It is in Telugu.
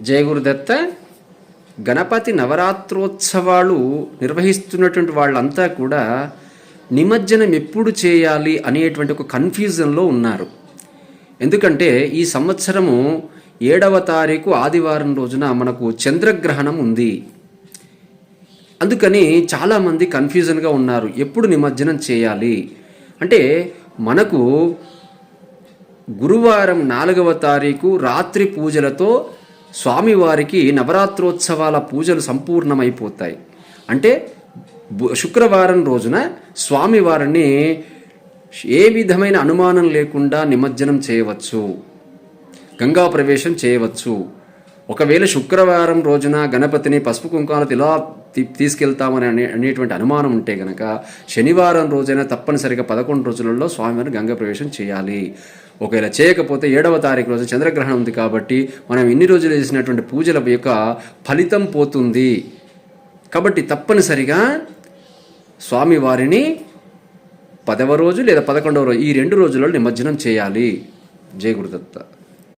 జయగురుదత్త గణపతి నవరాత్రోత్సవాలు నిర్వహిస్తున్నటువంటి వాళ్ళంతా కూడా నిమజ్జనం ఎప్పుడు చేయాలి అనేటువంటి ఒక కన్ఫ్యూజన్లో ఉన్నారు. ఎందుకంటే ఈ సంవత్సరము ఏడవ తారీఖు ఆదివారం రోజున మనకు చంద్రగ్రహణం ఉంది. అందుకని చాలామంది కన్ఫ్యూజన్గా ఉన్నారు. ఎప్పుడు నిమజ్జనం చేయాలి? అంటే మనకు గురువారం నాలుగవ తారీఖు రాత్రి పూజలతో స్వామివారికి నవరాత్రోత్సవాల పూజలు సంపూర్ణమైపోతాయి. అంటే బు- శుక్రవారం రోజున స్వామివారిని ఏ విధమైన అనుమానం లేకుండా నిమజ్జనం చేయవచ్చు. గంగా ప్రవేశం చేయవచ్చు. ఒకవేళ శుక్రవారం రోజున గణపతిని పసుపు కుంకాలతో ఇలా తీసుకెళ్తామని అనే అనేటువంటి అనుమానం ఉంటే గనక శనివారం రోజైనా తప్పనిసరిగా పదకొండు రోజులలో స్వామివారిని గంగా ప్రవేశం చేయాలి. ఒకవేళ చేయకపోతే ఏడవ తారీఖు రోజు చంద్రగ్రహణం ఉంది కాబట్టి మనం ఇన్ని రోజులు చేసినటువంటి పూజల యొక్క ఫలితం పోతుంది. కాబట్టి తప్పనిసరిగా స్వామివారిని పదవ రోజు లేదా పదకొండవ రోజు ఈ రెండు రోజులలో నిమజ్జనం చేయాలి. జయ గురుదత్త.